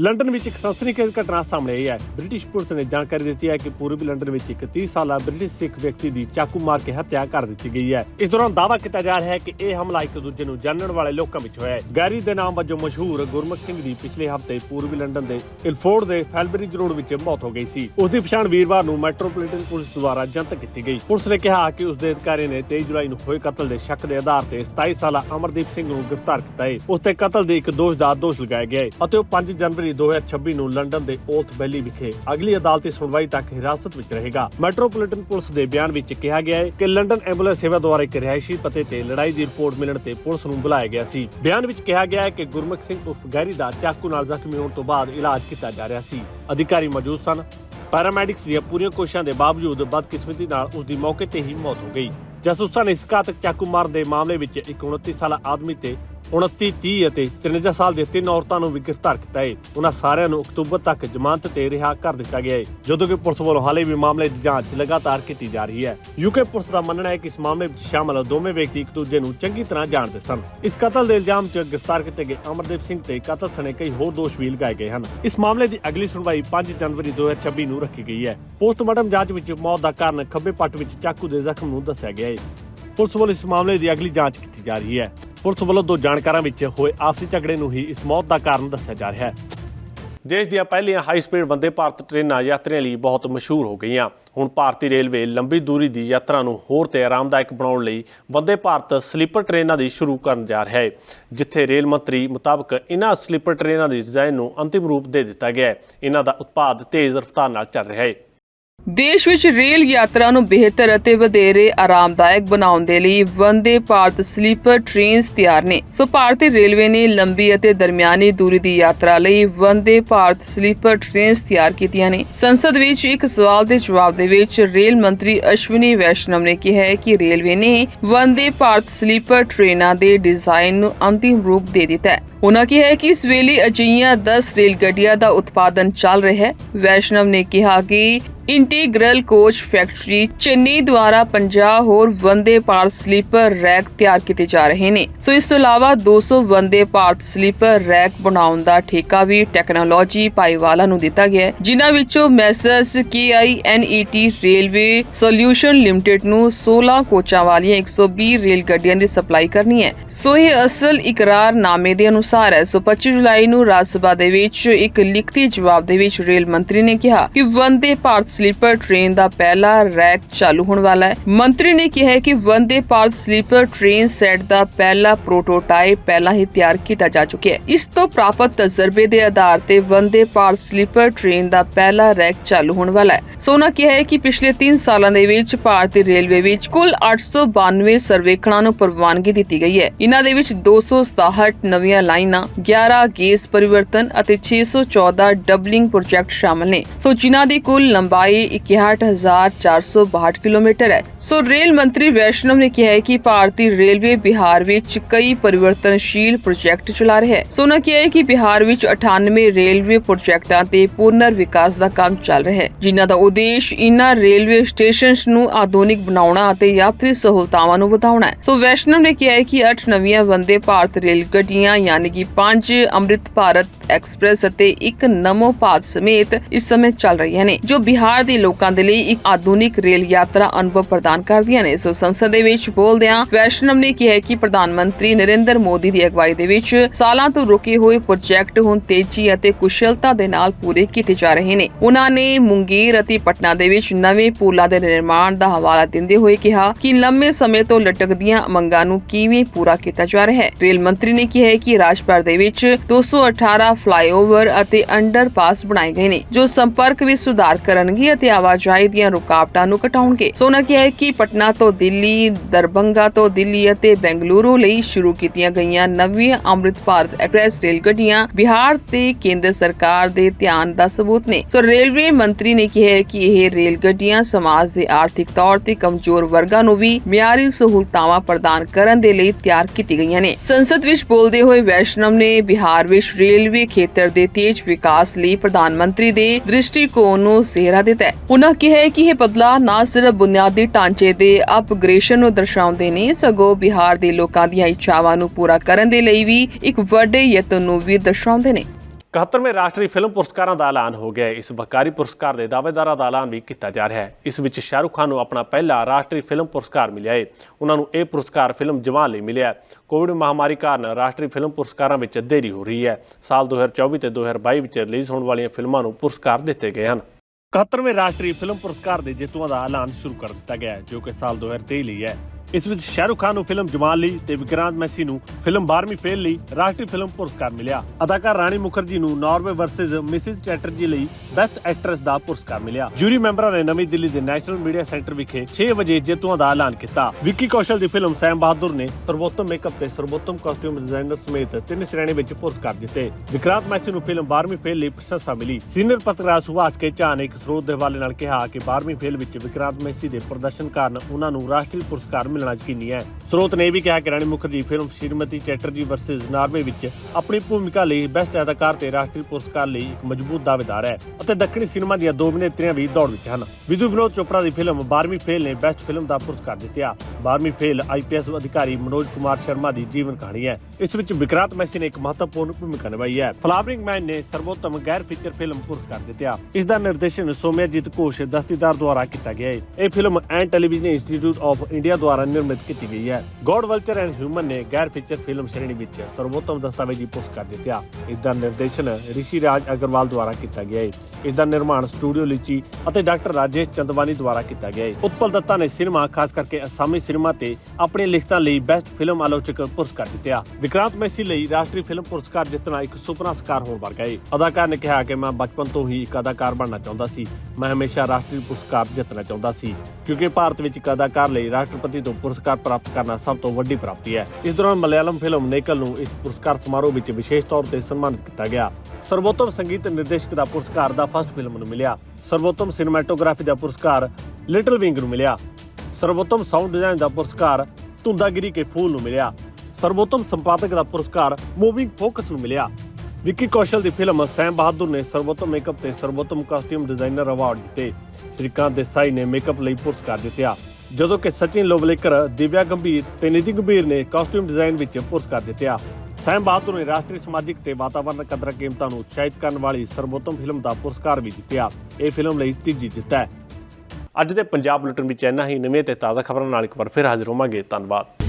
ਲੰਡਨ ਵਿੱਚ ਇੱਕ ਸਨਸਨੀਖੇਜ਼ ਘਟਨਾ ਸਾਹਮਣੇ ਆਈ ਹੈ। ਬ੍ਰਿਟਿਸ਼ ਪੁਲਿਸ ਨੇ ਜਾਣਕਾਰੀ ਦਿੱਤੀ ਹੈ ਕਿ ਪੂਰਬੀ ਲੰਡਨ ਵਿੱਚ ਇੱਕ 30 ਸਾਲਾ ਬ੍ਰਿਟਿਸ਼ ਸਿੱਖ ਵਿਅਕਤੀ ਦੀ ਚਾਕੂ ਮਾਰ ਕੇ ਹੱਤਿਆ ਕਰ ਦਿੱਤੀ ਗਈ ਹੈ। ਇਸ ਦੌਰਾਨ ਦਾਅਵਾ ਕੀਤਾ ਜਾ ਰਿਹਾ ਹੈ ਕਿ ਇਹ ਹਮਲਾ ਇੱਕ ਦੂਜੇ ਨੂੰ ਜਾਣਨ ਵਾਲੇ ਲੋਕਾਂ ਵਿੱਚ ਹੋਇਆ ਹੈ। ਗੈਰੀ ਦੇ ਨਾਮ ਵਜੋਂ ਮਸ਼ਹੂਰ ਗੁਰਮੁਖ ਸਿੰਘ ਦੀ ਪਿਛਲੇ ਹਫ਼ਤੇ ਪੂਰਬੀ ਲੰਡਨ ਦੇ ਇਲਫੋਰਡ ਦੇ ਫੈਲਬਰਿਜ ਰੋਡ ਵਿੱਚ ਮੌਤ ਹੋ ਗਈ ਸੀ। ਉਸ ਦੀ ਪਛਾਣ ਵੀਰਵਾਰ ਨੂੰ ਮੈਟਰੋਪੋਲੀਟਨ ਪੁਲਿਸ ਦੁਆਰਾ ਜਨਤਕ ਕੀਤੀ ਗਈ। ਪੁਲਿਸ ਨੇ ਕਿਹਾ ਕਿ ਉਸ ਦੇ ਅਧਿਕਾਰੀ ਨੇ 23 ਜੁਲਾਈ ਨੂੰ ਹੋਏ ਕਤਲ ਦੇ ਸ਼ੱਕ ਦੇ ਆਧਾਰ ਤੇ 27 ਸਾਲਾ ਅਮਰਦੀਪ ਸਿੰਘ ਨੂੰ ਗ੍ਰਿਫਤਾਰ ਕੀਤਾ ਹੈ। ਉਸ ਤੇ ਕਤਲ ਦੇ ਇੱਕ ਦੋਸ਼ ਦਾ ਦੋਸ਼ ਲਗਾਇਆ ਗਿਆ ਹੈ ਅਤੇ ਉਹ 5 ਜਨਵਰੀ 2026 ਨੂੰ ਲੰਡਨ ਦੇ ਓਥ ਵੈਲੀ ਵਿਖੇ ਅਗਲੀ ਅਦਾਲਤੀ ਸੁਣਵਾਈ ਤੱਕ ਹਿਰਾਸਤ ਵਿੱਚ ਰਹੇਗਾ। ਮੈਟਰੋਪੋਲੀਟਨ ਪੁਲਿਸ ਦੇ ਬਿਆਨ ਵਿੱਚ ਕਿਹਾ ਗਿਆ ਹੈ ਕਿ ਲੰਡਨ ਐਂਬੂਲੈਂਸ ਸੇਵਾ ਦੁਆਰਾ ਇੱਕ ਰਿਹਾਇਸ਼ੀ ਪਤੇ ਤੇ ਲੜਾਈ ਦੀ ਰਿਪੋਰਟ ਮਿਲਣ ਤੇ ਪੁਲਿਸ ਨੂੰ ਬੁਲਾਇਆ ਗਿਆ ਸੀ। ਬਿਆਨ ਵਿੱਚ ਕਿਹਾ ਗਿਆ ਹੈ ਕਿ ਗੁਰਮੁਖ ਸਿੰਘ ਉਰਫ ਗੈਰੀ ਦਾ ਚਾਕੂ ਨਾਲ ਜ਼ਖਮੀ ਹੋਣ ਤੋਂ ਬਾਅਦ ਇਲਾਜ ਕੀਤਾ ਜਾ ਰਿਹਾ ਸੀ। ਅਧਿਕਾਰੀ ਮੌਜੂਦ ਸਨ। ਪੈਰਾਮੈਡਿਕਸ ਦੀਆਂ ਪੂਰੀਆਂ ਕੋਸ਼ਿਸ਼ਾਂ ਦੇ ਬਾਵਜੂਦ ਬਦਕਿਸਮਤੀ ਨਾਲ ਉਸ ਦੀ ਮੌਕੇ ਤੇ ਹੀ ਮੌਤ ਹੋ ਗਈ। ਜਾਸੂਸਾਂ ਨੇ ਇਸ ਘਾਤਕ ਚਾਕੂ ਮਾਰਨ ਦੇ ਮਾਮਲੇ ਵਿੱਚ ਇੱਕ 29 ਸਾਲਾ ਆਦਮੀ ਤੇ 29 30 ਅਤੇ 53 ਸਾਲ ਦੇ ਤਿੰਨ ਔਰਤਾਂ ਨੂੰ ਵੀ ਗ੍ਰਿਫਤਾਰ ਕੀਤਾ ਹੈ ਉਹਨਾਂ ਸਾਰਿਆਂ ਨੂੰ ਅਕਤੂਬਰ ਤੱਕ ਜ਼ਮਾਨਤ ਤੇ ਰਿਹਾ ਕਰ ਦਿੱਤਾ ਗਿਆ ਹੈ ਜਦੋਂ ਕਿ ਪੁਲਿਸ ਵੱਲੋਂ ਹਾਲੇ ਵੀ ਮਾਮਲੇ ਦੀ ਜਾਂਚ ਲਗਾਤਾਰ ਕੀਤੀ ਜਾ ਰਹੀ ਹੈ। ਯੂਕੇ ਪੁਲਿਸ ਦਾ ਮੰਨਣਾ ਹੈ ਕਿ ਇਸ ਮਾਮਲੇ ਵਿੱਚ ਸ਼ਾਮਲ ਦੋਵੇਂ ਵਿਅਕਤੀ ਇੱਕ ਦੂਜੇ ਨੂੰ ਚੰਗੀ ਤਰ੍ਹਾਂ ਜਾਣਦੇ ਸਨ। ਇਸ ਕਤਲ ਦੇ ਇਲਜ਼ਾਮ 'ਚ ਗ੍ਰਿਫਤਾਰ ਕੀਤੇ ਗਏ ਅਮਰਦੀਪ ਸਿੰਘ ਤੇ ਕਤਲ ਸਣੇ ਕਈ ਹੋਰ ਦੋਸ਼ ਵੀ ਲਗਾਏ ਗਏ ਹਨ। ਇਸ ਮਾਮਲੇ ਦੀ ਅਗਲੀ ਸੁਣਵਾਈ 5 ਜਨਵਰੀ 2026 ਨੂੰ ਰੱਖੀ ਗਈ ਹੈ। ਪੋਸਟਮਾਰਟਮ ਜਾਂਚ ਵਿੱਚ ਮੌਤ ਦਾ ਕਾਰਨ ਖੱਬੇ ਪੱਟ ਵਿੱਚ ਚਾਕੂ ਦੇ ਜ਼ਖਮ ਨੂੰ ਦੱਸਿਆ ਗਿਆ ਹੈ ਪੁਲਿਸ ਵੱਲੋਂ ਇਸ ਮਾਮਲੇ ਦੀ ਅਗਲੀ ਜਾਂਚ ਕੀਤੀ ਜਾ ਰਹੀ ਹੈ। ਪੁਲਿਸ ਵੱਲੋਂ ਦੋ ਜਾਣਕਾਰਾਂ ਵਿੱਚ ਹੋਏ ਆਪਸੀ ਝਗੜੇ ਨੂੰ ਹੀ ਇਸ ਮੌਤ ਦਾ ਕਾਰਨ ਦੱਸਿਆ ਜਾ ਰਿਹਾ ਹੈ। ਦੇਸ਼ ਦੀਆਂ ਪਹਿਲੀਆਂ ਹਾਈ ਸਪੀਡ ਵੰਦੇ ਭਾਰਤ ਟ੍ਰੇਨਾਂ ਯਾਤਰੀਆਂ ਲਈ ਬਹੁਤ ਮਸ਼ਹੂਰ ਹੋ ਗਈਆਂ। ਹੁਣ ਭਾਰਤੀ ਰੇਲਵੇ ਲੰਬੀ ਦੂਰੀ ਦੀ ਯਾਤਰਾ ਨੂੰ ਹੋਰ ਤੇ ਆਰਾਮਦਾਇਕ ਬਣਾਉਣ ਲਈ ਵੰਦੇ ਭਾਰਤ ਸਲੀਪਰ ਟ੍ਰੇਨਾਂ ਦੀ ਸ਼ੁਰੂ ਕਰਨ ਜਾ ਰਿਹਾ ਹੈ, ਜਿੱਥੇ ਰੇਲ ਮੰਤਰੀ ਮੁਤਾਬਕ ਇਹਨਾਂ ਸਲੀਪਰ ਟ੍ਰੇਨਾਂ ਦੇ ਡਿਜ਼ਾਈਨ ਨੂੰ ਅੰਤਿਮ ਰੂਪ ਦੇ ਦਿੱਤਾ ਗਿਆ ਹੈ। ਇਹਨਾਂ ਦਾ ਉਤਪਾਦ ਤੇਜ਼ ਰਫ਼ਤਾਰ ਨਾਲ ਚੱਲ ਰਿਹਾ ਹੈ। ਦੇਸ਼ ਵਿੱਚ ਰੇਲ ਯਾਤਰਾ ਨੂੰ ਬਿਹਤਰ ਅਤੇ ਵਧੇਰੇ ਆਰਾਮਦਾਇਕ ਬਣਾਉਣ ਦੇ ਲਈ ਵੰਦੇ ਭਾਰਤ ਸਲੀਪਰ ਟ੍ਰੇਨਸ ਤਿਆਰ ਨੇ। ਸੋ ਭਾਰਤੀ ਰੇਲਵੇ ਨੇ ਲੰਬੀ ਅਤੇ ਦਰਮਿਆਨੀ ਦੂਰੀ ਦੀ ਯਾਤਰਾ ਲਈ ਵੰਦੇ ਭਾਰਤ ਸਲੀਪਰ ਟ੍ਰੇਨਸ ਤਿਆਰ ਕੀਤੀਆਂ ਨੇ। ਸੰਸਦ ਵਿੱਚ ਇੱਕ ਸਵਾਲ ਦੇ ਜਵਾਬ ਦੇ ਵਿੱਚ ਰੇਲ ਮੰਤਰੀ ਅਸ਼ਵਨੀ ਵੈਸ਼ਨਵ ਨੇ ਕਿਹਾ ਹੈ ਕਿ ਰੇਲਵੇ ਨੇ ਵੰਦੇ ਭਾਰਤ ਸਲੀਪਰ ਟ੍ਰੇਨਾਂ ਦੇ ਡਿਜ਼ਾਈਨ ਨੂੰ ਅੰਤਿਮ ਰੂਪ ਦੇ ਦਿੱਤਾ ਹੈ। ਉਨ੍ਹਾਂ ਕਿਹਾ ਹੈ ਕਿ ਇਸ ਵੇਲੇ ਅਜਿਹੀਆਂ 10 ਰੇਲ ਗੱਡੀਆਂ ਦਾ ਉਤਪਾਦਨ ਚੱਲ ਰਿਹਾ ਹੈ। ਵੈਸ਼ਨਵ ਨੇ ਕਿਹਾ ਕਿ ਇੰਟੀਗਰਲ ਕੋਚ ਫੈਕਟਰੀ ਚੇਨਈ ਦੁਆਰਾ 50 ਹੋਰ ਵੰਦੇ ਭਾਰਤ ਸਲੀਪਰ ਰੈਕ ਤਿਆਰ ਕੀਤੇ ਜਾ ਰਹੇ ਨੇ। ਸੋ ਇਸ ਤੋਂ ਇਲਾਵਾ 200 ਵੰਦੇ ਭਾਰਤ ਸਲੀਪਰ ਰੈਕ ਬਣਾਉਣ ਦਾ ਠੇਕਾ ਵੀ ਟੈਕਨੋਲੋਜੀ ਪਾਈਵਾਲਾ ਨੂੰ ਦਿੱਤਾ ਗਿਆ ਹੈ, ਜਿਨ੍ਹਾਂ ਵਿੱਚੋਂ messrs KINET railway solution limited ਨੂੰ 16 ਕੋਚਾਂ ਵਾਲੀਆਂ 120 ਰੇਲ ਗੱਡੀਆਂ ਦੀ ਸਪਲਾਈ ਕਰਨੀ ਹੈ। ਸੋ ਇਹ ਅਸਲ ਇਕਰਾਰਨਾਮੇ ਦੇ ਅਨੁਸਾਰ ਹੈ। ਸੋ 25 ਜੁਲਾਈ ਨੂੰ ਰਾਜ ਸਭਾ ਦੇ ਵਿੱਚ ਇੱਕ ਲਿਖਤੀ ਜਵਾਬ ਦੇ ਵਿੱਚ ਰੇਲ ਮੰਤਰੀ ਨੇ ਕਿਹਾ ਕਿ ਵੰਦੇ ਭਾਰਤ ਸਲੀਪਰ ਟ੍ਰੇਨ ਦਾ ਪਹਿਲਾ ਰੈਕ ਚਾਲੂ ਹੋਣ ਵਾਲਾ ਹੈ। ਮੰਤਰੀ ਨੇ ਕਿਹਾ ਹੈ ਕਿ Vande Bharat sleeper train set ਦਾ ਪਹਿਲਾ ਪ੍ਰੋਟੋਟਾਈਪ ਪਹਿਲਾਂ ਹੀ ਤਿਆਰ ਕੀਤਾ ਜਾ ਚੁੱਕਿਆ ਹੈ। ਇਸ ਤੋਂ ਪ੍ਰਾਪਤ ਤਜਰਬੇ ਦੇ ਆਧਾਰ ਤੇ ਵੰਦੇ ਭਾਰਤ ਸਲੀਪਰ ਟ੍ਰੇਨ ਦਾ ਪਹਿਲਾ ਰੈਕ ਚਾਲੂ ਹੋਣ ਵਾਲਾ ਹੈ। ਸੋ ਕਿਹਾ ਹੈ ਕਿ ਪਿਛਲੇ 3 ਸਾਲਾਂ ਦੇ ਵਿੱਚ ਭਾਰਤੀ ਰੇਲਵੇ ਵਿੱਚ ਕੁੱਲ 892 ਸਰਵੇਖਣਾਂ ਨੂੰ ਪ੍ਰਵਾਨਗੀ ਦਿੱਤੀ ਗਈ ਹੈ। ਇਨ੍ਹਾਂ ਦੇ ਵਿੱਚ 267 ਨਵੀਆਂ ਲਾਈਨਾਂ 11 ਗੇਸ ਪਰਿਵਰਤਨ ਅਤੇ 614 ਡਬਲਿੰਗ ਪ੍ਰੋਜੈਕਟ ਸ਼ਾਮਲ ਨੇ। ਸੋ ਜਿਨ੍ਹਾਂ ਦੀ ਕੁੱਲ ਲੰਬਾਈ 61462 ਕਿਲੋਮੀਟਰ ਹੈ। ਸੋ ਰੇਲ ਮੰਤਰੀ ਵੈਸ਼ਨਵ ਨੇ ਕਿਹਾ ਹੈ ਕਿ ਭਾਰਤੀ ਰੇਲਵੇ ਬਿਹਾਰ ਵਿੱਚ ਕਈ ਪਰਿਵਰਤਨਸ਼ੀਲ ਪ੍ਰੋਜੈਕਟ ਚਲਾ ਰਿਹਾ ਹੈ। ਸੋ ਕਿਹਾ ਹੈ ਕਿ ਬਿਹਾਰ ਵਿੱਚ 98 ਰੇਲਵੇ ਪ੍ਰੋਜੈਕਟਾਂ ਤੇ ਪੁਨਰ ਵਿਕਾਸ ਦਾ ਕੰਮ ਚੱਲ ਰਿਹਾ ਹੈ। ਜਿਨ੍ਹਾਂ ਦਾ ਉਦੇਸ਼ ਇਨ੍ਹਾਂ ਰੇਲਵੇ ਸਟੇਸ਼ਨਸ ਨੂੰ ਆਧੁਨਿਕ ਬਣਾਉਣਾ ਅਤੇ ਯਾਤਰੀ ਸਹੂਲਤਾਵਾਂ ਨੂੰ ਵਧਾਉਣਾ ਹੈ। ਸੋ ਵੈਸ਼ਨਵ ਨੇ ਕਿਹਾ ਹੈ ਕਿ 8 ਨਵੀਆਂ ਵੰਦੇ ਭਾਰਤ ਰੇਲ ਗੱਡੀਆਂ ਯਾਨੀ ਕਿ 5 ਅੰਮ੍ਰਿਤ ਭਾਰਤ ਐਕਸਪ੍ਰੈਸ ਅਤੇ ਇੱਕ ਨਮੋ ਭਾਰਤ ਸਮੇਤ ਇਸ ਸਮੇਂ ਚੱਲ ਰਹੀਆਂ ਨੇ, ਜੋ ਬਿਹਾਰ ਦੇ ਲੋਕਾਂ ਦੇ ਲਈ ਇੱਕ ਆਧੁਨਿਕ ਰੇਲ ਯਾਤਰਾ ਅਨੁਭਵ ਪ੍ਰਦਾਨ ਕਰਦੀਆਂ ਨੇ। ਸੋ ਸੰਸਦ ਦੇ ਵਿੱਚ ਬੋਲਦਿਆਂ ਵੈਸ਼ਨਵ ਨੇ ਕਿਹਾ ਕਿ ਪ੍ਰਧਾਨ ਮੰਤਰੀ ਨਰਿੰਦਰ ਮੋਦੀ ਦੀ ਅਗਵਾਈ ਦੇ ਵਿੱਚ ਸਾਲਾਂ ਤੋਂ ਰੁਕੇ ਹੋਏ ਪ੍ਰੋਜੈਕਟ ਹੁਣ ਤੇਜ਼ੀ ਅਤੇ ਕੁਸ਼ਲਤਾ ਦੇ ਨਾਲ ਪੂਰੇ ਕੀਤੇ ਜਾ ਰਹੇ ਨੇ। ਉਹਨਾਂ ਨੇ ਮੁੰਗੇਰ ਅਤੇ ਪਟਨਾ ਦੇ ਵਿੱਚ ਨਵੇਂ ਪੁਲਾਂ ਦੇ ਨਿਰਮਾਣ ਦਾ ਹਵਾਲਾ ਦਿੰਦੇ ਹੋਏ ਕਿਹਾ ਕਿ ਲੰਮੇ ਸਮੇਂ ਤੋਂ ਲਟਕਦੀਆਂ ਮੰਗਾਂ ਨੂੰ ਕਿਵੇਂ ਪੂਰਾ ਕੀਤਾ ਜਾ ਰਿਹਾ ਹੈ। ਰੇਲ ਮੰਤਰੀ ਨੇ ਕਿਹਾ ਕਿ ਰਾਜ ਭਰ ਦੇ ਵਿੱਚ 218 ਫਲਾਈਓਵਰ ਅਤੇ ਅੰਡਰਪਾਸ ਬਣਾਏ ਗਏ ਨੇ, ਜੋ ਸੰਪਰਕ ਵਿੱਚ ਸੁਧਾਰ ਕਰਨਗੇ ਅਤੇ ਆਵਾਜਾਈ ਦੀਆਂ ਰੁਕਾਵਟਾਂ ਨੂੰ ਘਟਾਉਣਗੇ। ਸੋਨਾ ਕਿਹਾ ਹੈ ਕਿ ਪਟਨਾ ਤੋਂ ਦਿੱਲੀ ਦਰਬੰਗਾ ਤੋਂ ਦਿੱਲੀ ਅਤੇ ਬੈਂਗਲੁਰੂ ਲਈ ਸ਼ੁਰੂ ਕੀਤੀਆਂ ਗਈਆਂ ਨਵੀਆਂ ਅੰਮ੍ਰਿਤ ਭਾਰਤ ਐਕਸਪ੍ਰੈਸ ਰੇਲ ਗੱਡੀਆਂ ਬਿਹਾਰ ਤੇ ਕੇਂਦਰ ਸਰਕਾਰ ਦੇ ਧਿਆਨ ਦਾ ਸਬੂਤ ਨੇ। ਸੋ ਰੇਲਵੇ ਮੰਤਰੀ ਨੇ ਕਿਹਾ ਹੈ ਕਿ ਇਹ ਰੇਲ ਗੱਡੀਆਂ ਸਮਾਜ ਦੇ ਆਰਥਿਕ ਤੌਰ ਤੇ ਕਮਜ਼ੋਰ ਵਰਗਾਂ ਨੂੰ ਵੀ ਮਿਆਰੀ ਸਹੂਲਤਾਵਾਂ ਪ੍ਰਦਾਨ ਕਰਨ ਦੇ ਲਈ ਤਿਆਰ ਕੀਤੀ ਗਈਆਂ ਨੇ। ਸੰਸਦ ਵਿੱਚ ਬੋਲਦੇ ਹੋਏ ਵੈਸ਼ਨਵ ਨੇ ਬਿਹਾਰ ਵਿੱਚ ਰੇਲਵੇ ਖੇਤਰ ਦੇ ਤੇਜ਼ ਵਿਕਾਸ ਲਈ ਪ੍ਰਧਾਨ ਮੰਤਰੀ ਦੇ ਦ੍ਰਿਸ਼ਟੀਕੋਣ ਨੂੰ ਸਿਹਰਾ ਦਿੱਤਾ ਹੈ। ਉਹਨਾਂ ਕਿਹਾ ਕਿ ਇਹ ਬਦਲਾਅ ਨਾ ਸਿਰਫ ਬੁਨਿਆਦੀ ਢਾਂਚੇ ਦੇ ਅਪਗ੍ਰੇਸ਼ਨ ਨੂੰ ਦਰਸਾਉਂਦੇ ਨੇ, ਸਗੋਂ ਬਿਹਾਰ ਦੇ ਲੋਕਾਂ ਦੀਆਂ ਇੱਛਾਵਾਂ ਨੂੰ ਪੂਰਾ ਕਰਨ ਦੇ ਲਈ ਵੀ ਇੱਕ ਵੱਡੇ ਯਤਨ ਨੂੰ ਵੀ ਦਰਸਾਉਂਦੇ ਨੇ। 71ਵੇਂ ਰਾਸ਼ਟਰੀ ਫਿਲਮ ਪੁਰਸਕਾਰਾਂ ਦਾ ਐਲਾਨ ਹੋ ਗਿਆ ਹੈ। ਇਸ ਵਕਾਰੀ ਪੁਰਸਕਾਰ ਦੇ ਦਾਅਵੇਦਾਰਾਂ ਦਾ ਐਲਾਨ ਵੀ ਕੀਤਾ ਜਾ ਰਿਹਾ ਹੈ। ਇਸ ਵਿੱਚ ਸ਼ਾਹਰੁਖ ਖਾਨ ਨੂੰ ਆਪਣਾ ਪਹਿਲਾ ਰਾਸ਼ਟਰੀ ਫਿਲਮ ਪੁਰਸਕਾਰ ਮਿਲਿਆ ਹੈ। ਉਹਨਾਂ ਨੂੰ ਇਹ ਪੁਰਸਕਾਰ ਫਿਲਮ ਜਵਾਨ ਲਈ ਮਿਲਿਆ ਹੈ। ਕੋਵਿਡ ਮਹਾਮਾਰੀ ਕਾਰਨ ਰਾਸ਼ਟਰੀ ਫਿਲਮ ਪੁਰਸਕਾਰਾਂ ਵਿੱਚ ਦੇਰੀ ਹੋ ਰਹੀ ਹੈ। ਸਾਲ 2024 ਤੇ 2022 ਵਿੱਚ ਰਿਲੀਜ਼ ਹੋਣ ਵਾਲੀਆਂ ਫਿਲਮਾਂ ਨੂੰ ਪੁਰਸਕਾਰ ਦਿੱਤੇ ਗਏ ਹਨ। 71ਵੇਂ ਰਾਸ਼ਟਰੀ ਫਿਲਮ ਪੁਰਸਕਾਰ ਦੇ ਜੇਤੂਆਂ ਦਾ ਐਲਾਨ ਸ਼ੁਰੂ ਕਰ ਦਿੱਤਾ ਗਿਆ ਹੈ, ਜੋ ਕਿ ਸਾਲ 2023 ਲਈ ਹੈ। ਇਸ ਵਿੱਚ ਸ਼ਾਹਰੁਖ ਖਾਨ ਨੂੰ ਫਿਲਮ ਜਮਾਲ ਲਈ ਤੇ ਵਿਕਰਾਂਤ ਮੈਸੀ ਨੂੰ ਫਿਲਮ 12ਵੀਂ ਫੇਲ ਲਈ ਰਾਸ਼ਟਰੀ ਫਿਲਮ ਪੁਰਸਕਾਰ ਮਿਲਿਆ। ਅਦਾਕਾਰ ਰਾਣੀ ਮੁਖਰਜੀ ਨੂੰ ਨਾਰਵੇ ਵਰਸਸ ਮਿਸਿਸ ਚੈਟਰਜੀ ਲਈ ਬੈਸਟ ਐਕਟਰੈਸ ਦਾ ਪੁਰਸਕਾਰ ਮਿਲਿਆ। ਜੂਰੀ ਮੈਂਬਰਾਂ ਨੇ ਨਵੀਂ ਦਿੱਲੀ ਦੇ ਨੈਸ਼ਨਲ ਮੀਡੀਆ ਸੈਂਟਰ ਵਿਖੇ 6 ਵਜੇ ਜੇਤੂਆਂ ਦਾ ਐਲਾਨ ਕੀਤਾ। ਵਿੱਕੀ ਕੌਸ਼ਲ ਦੀ ਫਿਲਮ ਸੈਮ ਬਹਾਦਰ ਨੇ ਸਰਵੋਤਮ ਮੇਕਅਪ ਤੇ ਸਰਵੋਤਮ ਕਾਸਟਿਊਮ ਡਿਜ਼ਾਈਨਰ ਸਮੇਤ ਤਿੰਨ ਸ਼੍ਰੇਣੀ ਵਿੱਚ ਪੁਰਸਕਾਰ ਦਿੱਤੇ। ਵਿਕਰਾਂਤ ਮੈਸੀ ਨੂੰ ਫਿਲਮ 12ਵੀਂ ਫੇਲ ਲਈ ਪ੍ਰਸ਼ੰਸਾ ਮਿਲੀ। ਸੀਨੀਅਰ ਪੱਤਰਕਾਰ ਸੁਭਾਸ਼ ਕੇ ਝਾ ਨੇ ਇੱਕ ਸਰੋਤ ਦੇ ਹਵਾਲੇ ਨਾਲ ਕਿਹਾ ਕਿ 12ਵੀਂ ਫੇਲ ਵਿੱਚ ਵਿਕਰਾਂਤ ਮੈਸੀ ਦੇ ਪ੍ਰਦਰਸ਼ਨ ਕਾਰਨ ਉਹਨਾਂ ਨੂੰ ਰਾਸ਼ਟਰੀ ਪੁਰਸਕਾਰ ਮਿਲਣਾ ਯਕੀਨੀ ਹੈ। ਸਰੋਤ ਨੇ ਇਹ ਵੀ ਕਿਹਾ ਕਿ Rani Mukerji film Shrimati Chatterjee versus Norway ਵਿੱਚ ਆਪਣੀ ਭੂਮਿਕਾ ਲਈ ਬੈਸਟ ਅਦਾਕਾਰ ਤੇ ਰਾਸ਼ਟਰੀ ਪੁਰਸਕਾਰ ਲਈ ਇੱਕ ਮਜ਼ਬੂਤ ਦਾਅਵੇਦਾਰ ਹੈ ਅਤੇ ਦੱਖਣੀ ਸਿਨੇਮਾ ਦੀਆਂ ਦੋ ਅਭਿਨੇਤਰੀਆਂ ਵੀ ਦੌੜ ਵਿੱਚ ਹਨ। ਵਿਦੂ ਵਿਨੋਦ ਚੋਪੜਾ ਦੀ ਫਿਲਮ 12ਵੀਂ ਫੇਲ ਨੇ ਬੈਸਟ ਫਿਲਮ ਦਾ ਪੁਰਸਕਾਰ ਜਿੱਤਿਆ। 12ਵੀਂ ਫੇਲ ਆਈਪੀਐਸ ਅਧਿਕਾਰੀ ਮਨੋਜ ਕੁਮਾਰ ਸ਼ਰਮਾ ਦੀ ਜੀਵਨ ਕਹਾਣੀ ਹੈ। ਇਸ ਵਿੱਚ ਵਿਕਰਾਂਤ ਮੈਸੀ ਨੇ ਇੱਕ ਮਹੱਤਵਪੂਰਨ ਭੂਮਿਕਾ ਨਿਭਾਈ ਹੈ। ਫਲਾਵਰਿੰਗ ਮੈਨ ਨੇ ਸਰਵੋਤਮ ਗੈਰ ਫੀਚਰ ਫਿਲਮ ਪੁਰਸਕਾਰ ਜਿੱਤਿਆ। ਇਸ ਦਾ ਨਿਰਦੇਸ਼ਨ ਸੋਮਿਆਜੀਤ ਘੋਸ਼ ਦਸਤੀਦਾਰ ਦੁਆਰਾ ਕੀਤਾ ਗਿਆ ਹੈ। ਇਹ film and television institute of India ਦੁਆਰਾ ਨਿਰਮਿਤ ਕੀਤੀ ਗਈ ਹੈ। ਗੋਡ ਵਲਚਰ ਐਂਡ ਹਿਊਮਨ ਨੇ ਗੈਰ ਫੀਚਰ ਫਿਲਮ ਸ਼੍ਰੇਣੀ ਵਿੱਚ ਸਰਵੋਤਮ ਦਸਤਾਵੇਜ਼ੀ ਪੁਰਸਕਾਰ ਜਿੱਤਿਆ ਇਸ ਦਾ ਨਿਰਦੇਸ਼ਨ ਰਿਸ਼ੀ ਰਾਜ ਅਗਰਵਾਲ ਦੁਆਰਾ ਕੀਤਾ ਗਿਆ ਹੈ ਇਸ ਦਾ ਨਿਰਮਾਣ ਸਟੂਡੀਓ ਲਿਚੀ ਅਤੇ ਡਾਕਟਰ ਰਾਜੇਸ਼ ਚੰਦਵਾਨੀ ਦੁਆਰਾ ਕੀਤਾ ਗਿਆ ਹੈ ਉਤਪਲ ਦੱਤਾ ਨੇ ਸਿਨੇਮਾ, ਖਾਸ ਕਰਕੇ ਅਸਾਮੀ ਸਿਨੇਮਾ ਤੇ ਆਪਣੀ ਲਿਖਤਾਂ ਲਈ ਬੈਸਟ ਫਿਲਮ ਆਲੋਚਕ ਪੁਰਸਕਾਰ ਜਿੱਤਿਆ ਵਿਕਰਾਂਤ ਮੈਸੀ ਲਈ ਰਾਸ਼ਟਰੀ ਫਿਲਮ ਪੁਰਸਕਾਰ ਜਿੱਤਣਾ ਇੱਕ ਸੁਪਨਾ ਸਕਾਰ ਹੋਣ ਵਰਗਾ ਹੈ ਅਦਾਕਾਰ ਨੇ ਕਿਹਾ ਕਿ ਮੈਂ ਬਚਪਨ ਤੋਂ ਹੀ ਇੱਕ ਅਦਾਕਾਰ ਬਣਨਾ ਚਾਹੁੰਦਾ ਸੀ। ਮੈਂ ਹਮੇਸ਼ਾ ਰਾਸ਼ਟਰੀ ਪੁਰਸਕਾਰ ਜਿੱਤਣਾ ਚਾਹੁੰਦਾ ਸੀ। ਕਿਉਂਕਿ ਭਾਰਤ ਵਿੱਚ ਇੱਕ ਅਦਾਕਾਰ ਲਈ ਰਾਸ਼ਟਰਪਤੀ ਤੋਂ ਪੁਰਸਕਾਰ ਪ੍ਰਾਪਤ ਕਰਨਾ ਸਭ ਤੋਂ ਵੱਡੀ ਪ੍ਰਾਪਤੀ ਹੈ। ਇਸ ਦੌਰਾਨ ਮਲਿਆਲਮ ਫਿਲਮ ਨੇਕਲ ਨੂੰ ਇਸ ਪੁਰਸਕਾਰ ਸਮਾਰੋਹ ਵਿੱਚ ਵਿਸ਼ੇਸ਼ ਤੌਰ ਤੇ ਸਨਮਾਨਿਤ ਕੀਤਾ ਗਿਆ। ਸਰਵੋਤਮ ਸੰਗੀਤ ਨਿਰਦੇਸ਼ਕ ਦਾ ਪੁਰਸਕਾਰ ਦਾ ਫਸਟ ਫਿਲਮ ਨੂੰ ਮਿਲਿਆ। ਸਰਵੋਤਮ ਸਿਨੇਮੈਟੋਗ੍ਰਾਫੀ ਦਾ ਪੁਰਸਕਾਰ ਲਿਟਲ ਵਿੰਗ ਨੂੰ ਮਿਲਿਆ। ਸਰਵੋਤਮ ਸਾਊਂਡ ਡਿਜ਼ਾਈਨ ਦਾ ਪੁਰਸਕਾਰ ਧੁੰਦਾਗਿਰੀ ਕੇ ਫੂਲ ਨੂੰ ਮਿਲਿਆ। ਸਰਵੋਤਮ ਸੰਪਾਦਕ ਦਾ ਪੁਰਸਕਾਰ ਮੂਵਿੰਗ ਫੋਕਸ ਨੂੰ ਮਿਲਿਆ। ਵਿੱਕੀ ਕੌਸ਼ਲ ਦੀ ਫਿਲਮ ਸੈਮ ਬਹਾਦਰ ਨੇ ਸਰਵੋਤਮ ਮੇਕਅਪ ਤੇ ਸਰਵੋਤਮ ਕਾਸਟਿਊਮ ਡਿਜ਼ਾਈਨਰ ਅਵਾਰਡ ਜਿੱਤੇ। ਸ਼੍ਰੀਕਾਂਤ ਦੇਸਾਈ ਨੇ ਮੇਕਅਪ ਲਈ ਪੁਰਸਕਾਰ ਜਿੱਤਿਆ। ਜਦੋਂ ਕਿ ਸਚਿਨ ਲੋਵਲੇਕਰ, ਦਿਵਿਆ ਗੰਭੀਰ ਤੇ ਨਿਧੀ ਗੰਭੀਰ ਨੇ ਕਾਸਟਿਊਮ ਡਿਜ਼ਾਈਨ ਵਿੱਚ ਪੁਰਸਕਾਰ ਜਿੱਤਿਆ। ਸੈਮ ਬਹਾਦਰ ਨੇ ਰਾਸ਼ਟਰੀ ਸਮਾਜਿਕ ਤੇ ਵਾਤਾਵਰਣ ਕਦਰ ਕੀਮਤਾਂ ਨੂੰ ਉਤਸ਼ਾਹਿਤ ਕਰਨ ਵਾਲੀ ਸਰਵੋਤਮ ਫਿਲਮ ਦਾ ਪੁਰਸਕਾਰ ਵੀ ਜਿੱਤਿਆ। ਇਹ ਫਿਲਮ ਲਈ ਤੀਜੀ ਜਿੱਤ ਹੈ। ਅੱਜ ਦੇ ਪੰਜਾਬ ਬੁਲੇਟਿਨ ਵਿੱਚ ਇੰਨਾ ਹੀ ਨਵੇਂ ਤੇ ਤਾਜ਼ਾ ਖਬਰਾਂ ਨਾਲ ਇੱਕ ਵਾਰ ਫਿਰ ਹਾਜ਼ਰ ਹੋਵਾਂਗੇ। ਧੰਨਵਾਦ।